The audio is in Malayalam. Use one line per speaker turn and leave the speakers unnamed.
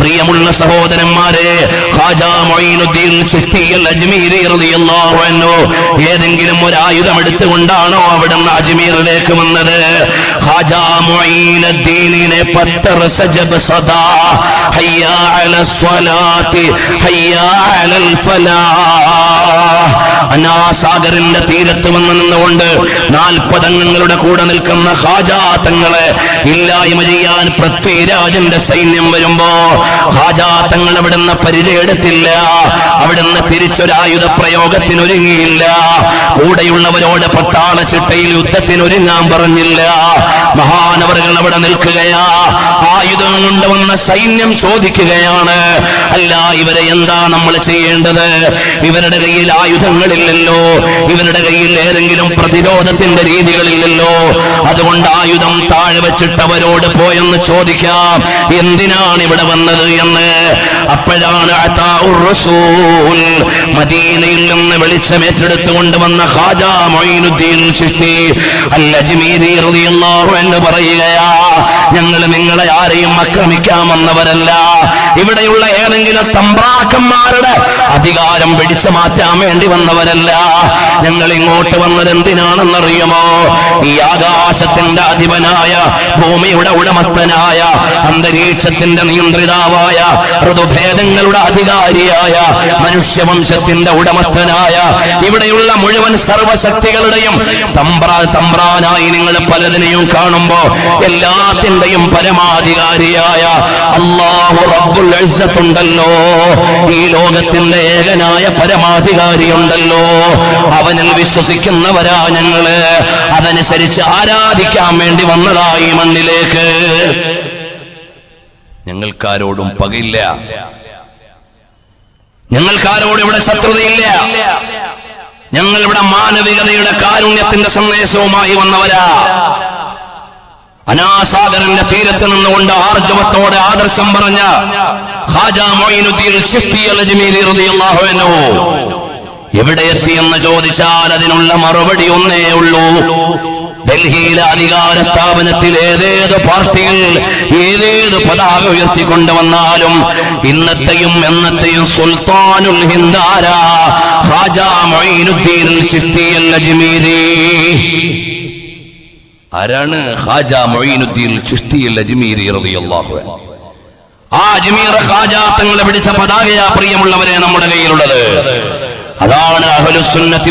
പ്രിയമുള്ള സഹോദരന്മാരെ ഏതെങ്കിലും ഒരു ആയുധം എടുത്തുകൊണ്ടാണോ അവിടെ അജ്മീറിലേക്ക് വന്നത്? ഖാജാ മൊയ്നുദ്ദീനിനെ പത്തർ സജബ് സദാ ഹയ്യാ അല സ്വലാത്തി ഹയ്യാ അലൽ ഫലാഹ് അനാസാഗറിന്റെ തീരത്ത് വന്ന് നിന്നുകൊണ്ട് നാൽപ്പതംഗങ്ങളുടെ കൂടെ നിൽക്കുന്ന ഹാജാത്തങ്ങളെ ഇല്ലായ്മ ചെയ്യാൻ പൃഥ്വിരാജന്റെ സൈന്യം വരുമ്പോ ഹാജാത്തങ്ങൾ അവിടുന്ന് പരിചയെടുത്തില്ല അവിടുന്ന് തിരിച്ചൊരായുധ പ്രയോഗത്തിനൊരുങ്ങിയില്ല. കൂടെയുള്ളവരോട് പട്ടാള ചിട്ടയിൽ യുദ്ധത്തിനൊരുങ്ങാൻ പറഞ്ഞില്ല. മഹാനവറുകൾ അവിടെ നിൽക്കുകയാ. ആയുധം കൊണ്ടുവന്ന സൈന്യം ചോദിക്കുകയാണ് അല്ല ഇവരെ എന്താ നമ്മൾ ചെയ്യേണ്ടത്? ഇവരുടെ കയ്യിൽ ആയുധങ്ങളില്ലല്ലോ. ഇവരുടെ കയ്യിൽ ഏതെങ്കിലും പ്രതിരോധത്തിന്റെ രീതികളില്ലല്ലോ. അതുകൊണ്ട് ആയുധം താഴെ വെച്ചിട്ടവരോട് പോയെന്ന് ചോദിക്കാം എന്തിനാണ് ഇവിടെ വന്നത് എന്ന്? അപ്പോഴാണ് മദീനയിൽ നിന്ന് വെളിച്ചമേറ്റെടുത്തുകൊണ്ട് വന്ന ഖാജാ മൊയ്നുദ്ദീൻ റളിയല്ലാഹു എന്ന് പറയുകയാ ഞങ്ങൾ നിങ്ങളെ ആരെയും ആക്രമിക്കാൻ വന്നവരല്ല ഇവിടെയുള്ള ഏതെങ്കിലും തമ്പ്രാക്കന്മാരുടെ അധികാരം പിടിച്ചു മാറ്റാൻ വേണ്ടി വന്നവരല്ല. ഞങ്ങൾ ഇങ്ങോട്ട് വന്നത് എന്തിനാണെന്നറിയുമോ? ഈ ആകാശത്തിന്റെ അധിപനായ ഭൂമിയുടെ ഉടമസ്ഥനായ അന്തരീക്ഷത്തിന്റെ നിയന്ത്രിതാവായ ഋതുഭേദങ്ങളുടെ അധികാരിയായ മനുഷ്യവംശത്തിന്റെ ഉടമസ്ഥനായ ഇവിടെയുള്ള മുഴുവൻ സർവശക്തികളുടെയും തമ്പ്രാ തമ്പ്രാനായി നിങ്ങൾ പലതിനെയും കാണുമ്പോ എല്ലാത്തിന്റെയും പരമാധികാരിയായ അള്ളാഹു റബ്ബുൽ ഉണ്ടല്ലോ ഈ ലോകത്തിന്റെ ഏകനായ പരമാധികാരി ഉണ്ടല്ലോ അവനിൽ വിശ്വസിക്കുന്നവരാ ഞങ്ങൾ. അതനുസരിച്ച് ആരാധിക്കാൻ വേണ്ടി വന്നതായി ഈ മണ്ണിലേക്ക്. ഞങ്ങൾക്കാരോടും പകയില്ല. ഞങ്ങൾക്കാരോട് ഇവിടെ ശത്രുതയില്ല. ഞങ്ങൾ ഇവിടെ മാനവികതയുടെ കാരുണ്യത്തിന്റെ സന്ദേശവുമായി വന്നവരാ. അനാസാഗരന്റെ തീരത്ത് നിന്നുകൊണ്ട് ആർജവത്തോടെ ആദർശം പറഞ്ഞ എവിടെ എത്തിയെന്ന് ചോദിച്ചാൽ അതിനുള്ള മറുപടി ഒന്നേ ഉള്ളൂ. ഡൽഹിയിലെ അധികാര സ്ഥാപനത്തിൽ ഏതേത് പാർട്ടിയിൽ ഏതേത് പതാക ഉയർത്തിക്കൊണ്ടുവന്നാലും ഇന്നത്തെയും എന്നത്തെയും സുൽത്താനുൽ ഹിന്ദാര ഖാജ മൊയ്നുദ്ദീൻ ചിശ്തി അൽ അജ്മീരി. ആരാണ് ഹാജ മൊയ്നുദ്ദീൻ ചിസ്തി അൽ അജ്മീരി റളിയല്ലാഹു അൻഹു? ആ അജ്മീർ ഖാജ തങ്ങളെ പിടിച്ച പതാകയാ പ്രിയമുള്ളവരെ നമ്മുടെ കയ്യിലുള്ളത്. അതാണ് അഹ്ലുസുന്നത്തി